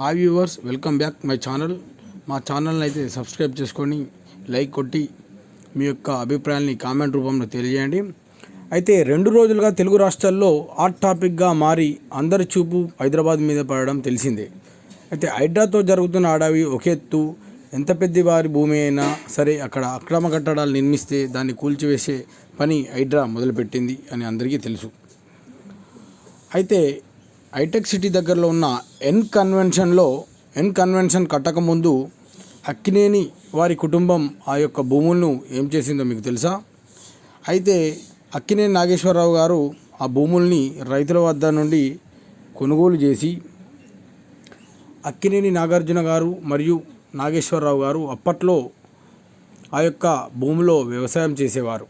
Hi viewers welcome back my channel మా ఛానల్ని అయితే సబ్స్క్రైబ్ చేసుకొని లైక్ కొట్టి మీ యొక్క అభిప్రాయాల్ని కామెంట్ రూపంలో తెలియజేయండి. అయితే రెండు రోజులుగా తెలుగు రాష్ట్రాల్లో హాట్ టాపిక్గా మారి అందరి చూపు హైదరాబాద్ మీద పడడం తెలిసిందే. అయితే హైడ్రాతో జరుగుతున్న అడవి ఒకెత్తు ఎంత పెద్ద వారి భూమి అయినా సరే అక్కడ అక్రమ కట్టడాలు నిర్మిస్తే దాన్ని కూల్చివేసే పని హైడ్రా మొదలుపెట్టింది అని అందరికీ తెలుసు. అయితే హైటెక్ సిటీ దగ్గరలో ఉన్న ఎన్ కన్వెన్షన్లో ఎన్ కన్వెన్షన్ కట్టకముందు అక్కినేని వారి కుటుంబం ఆ యొక్క భూములను ఏం చేసిందో మీకు తెలుసా? అయితే అక్కినేని నాగేశ్వరరావు గారు ఆ భూముల్ని రైతుల వద్ద నుండి కొనుగోలు చేసి అక్కినేని నాగార్జున గారు మరియు నాగేశ్వరరావు గారు అప్పట్లో ఆ యొక్క భూమిలో వ్యవసాయం చేసేవారు.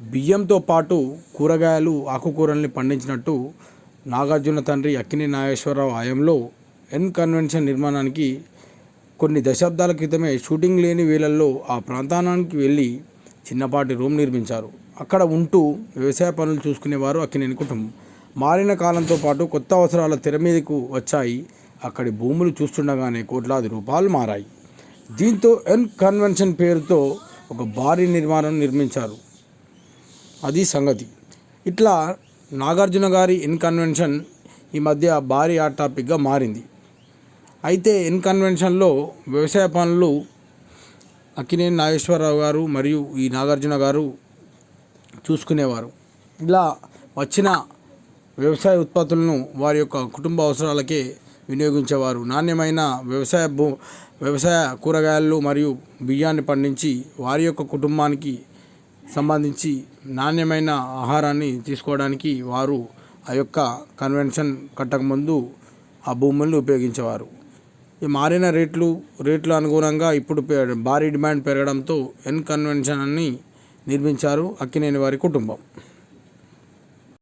బియ్యంతో పాటు కూరగాయలు ఆకుకూరల్ని పండించినట్టు నాగార్జున తండ్రి అక్కిని నాగేశ్వరరావు హయాంలో ఎన్ కన్వెన్షన్ నిర్మాణానికి కొన్ని దశాబ్దాల క్రితమే షూటింగ్ లేని వేళల్లో ఆ ప్రాంతానికి వెళ్ళి చిన్నపాటి రూమ్ నిర్మించారు. అక్కడ ఉంటూ వ్యవసాయ పనులు చూసుకునేవారు అక్కినేని కుటుంబం. మారిన కాలంతో పాటు కొత్త అవసరాల తెర మీదకు వచ్చాయి. అక్కడి భూములు చూస్తుండగానే కోట్లాది రూపాయలు మారాయి. దీంతో ఎన్ కన్వెన్షన్ పేరుతో ఒక భారీ నిర్మాణం నిర్మించారు. అది సంగతి. ఇట్లా నాగార్జున గారి ఇన్కన్వెన్షన్ ఈ మధ్య భారీ హాట్ టాపిక్గా మారింది. అయితే ఇన్కన్వెన్షన్లో వ్యవసాయ పనులు అక్కినేని నాగేశ్వరరావు గారు మరియు ఈ నాగార్జున గారు చూసుకునేవారు. ఇలా వచ్చిన వ్యవసాయ ఉత్పత్తులను వారి యొక్క కుటుంబ అవసరాలకే వినియోగించేవారు. నాణ్యమైన వ్యవసాయ భూ వ్యవసాయ కూరగాయలు మరియు బియ్యాన్ని పండించి వారి యొక్క కుటుంబానికి సంబంధించి నాణ్యమైన ఆహారాన్ని తీసుకోవడానికి వారు ఆ యొక్క కన్వెన్షన్ కట్టకముందు ఆ భూములను ఉపయోగించేవారు. ఈ మారిన రేట్లు రేట్లు అనుగుణంగా ఇప్పుడు పె- భారీ డిమాండ్ పెరగడంతో ఎన్ కన్వెన్షన్ అని నిర్మించారు అక్కినేని వారి కుటుంబం.